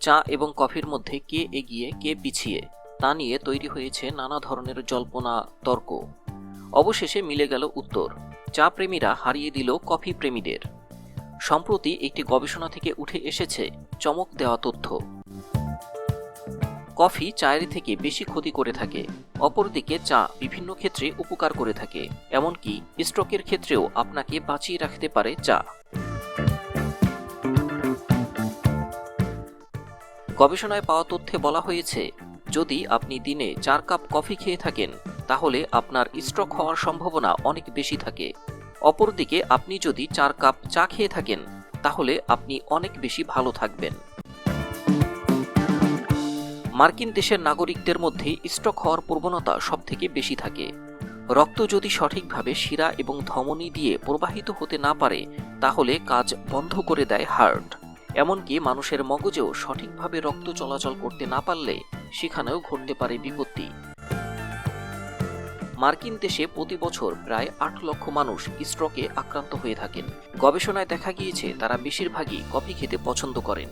চা এবং কফির মধ্যে কে এগিয়ে, কে পিছিয়ে, তা নিয়ে তৈরি হয়েছে নানা ধরনের জল্পনা, তর্ক। অবশেষে মিলে গেল উত্তর। চা প্রেমীরা হারিয়ে দিল কফি প্রেমীদের। সম্প্রতি একটি গবেষণা থেকে উঠে এসেছে চমক দেওয়া তথ্য। কফি চায়ের থেকে বেশি ক্ষতি করে থাকে। অপরদিকে চা বিভিন্ন ক্ষেত্রে উপকার করে থাকে, এমনকি স্ট্রোকের ক্ষেত্রেও আপনাকে বাঁচিয়ে রাখতে পারে চা। গবেষণায় পাওয়া তথ্যে বলা হয়েছে, যদি আপনি দিনে চার কাপ কফি খেয়ে থাকেন, তাহলে আপনার স্ট্রোক হওয়ার সম্ভাবনা অনেক বেশি থাকে। অপরদিকে আপনি যদি চার কাপ চা খেয়ে থাকেন, তাহলে আপনি অনেক বেশি ভালো থাকবেন। মার্কিন দেশের নাগরিকদের মধ্যে স্ট্রোক হওয়ার প্রবণতা সবথেকে বেশি থাকে। রক্ত যদি সঠিকভাবে শিরা এবং ধমনী দিয়ে প্রবাহিত হতে না পারে, তাহলে কাজ বন্ধ করে দেয় হার্ট। এমনকি মানুষের মগজেও সঠিকভাবে রক্ত চলাচল করতে না পারলে সেখানেও ঘটতে পারে বিপত্তি। মার্কিন দেশে প্রতি বছর প্রায় আট লক্ষ মানুষ স্ট্রোকে আক্রান্ত হয়ে থাকেন। গবেষণায় দেখা গিয়েছে, তারা বেশিরভাগই কফি খেতে পছন্দ করেন।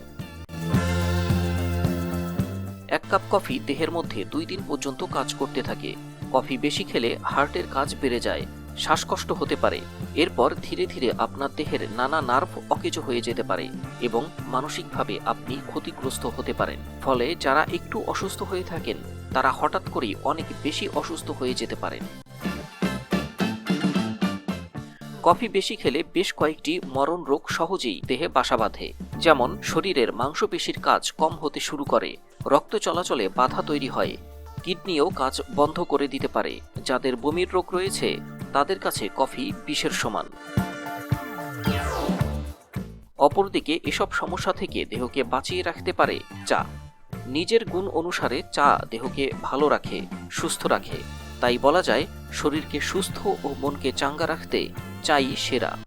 এক কাপ কফি দেহের মধ্যে দুই দিন পর্যন্ত কাজ করতে থাকে। কফি বেশি খেলে হার্টের কাজ বেড়ে যায়, শ্বাসকষ্ট হতে পারে। এরপর ধীরে ধীরে আপনার দেহের নানা নার্ভ অকেজো হয়ে যেতে পারে এবং মানসিকভাবে আপনি ক্ষতিগ্রস্ত হতে পারেন। ফলে যারা একটু অসুস্থ হয়ে থাকেন, তারা হঠাৎ করেই অনেক বেশি অসুস্থ হয়ে যেতে পারেন। কফি বেশি খেলে বেশ কয়েকটি মরণ রোগ সহজেই দেহে বাসা বাঁধে, যেমন শরীরের মাংসপেশির কাজ কম হতে শুরু করে, রক্ত চলাচলে বাধা তৈরি হয়, কিডনিও কাজ বন্ধ করে দিতে পারে, যাদের বমির রোগ রয়েছে, তাদের কাছে কফি বিষের সমান। অপরদিকে এসব সমস্যা থেকে দেহকে বাঁচিয়ে রাখতে পারে চা। নিজের গুণ অনুসারে চা দেহকে ভালো রাখে, সুস্থ রাখে, তাই বলা যায় শরীরকে সুস্থ ও মনকে চাঙ্গা রাখতে চাই সেরা।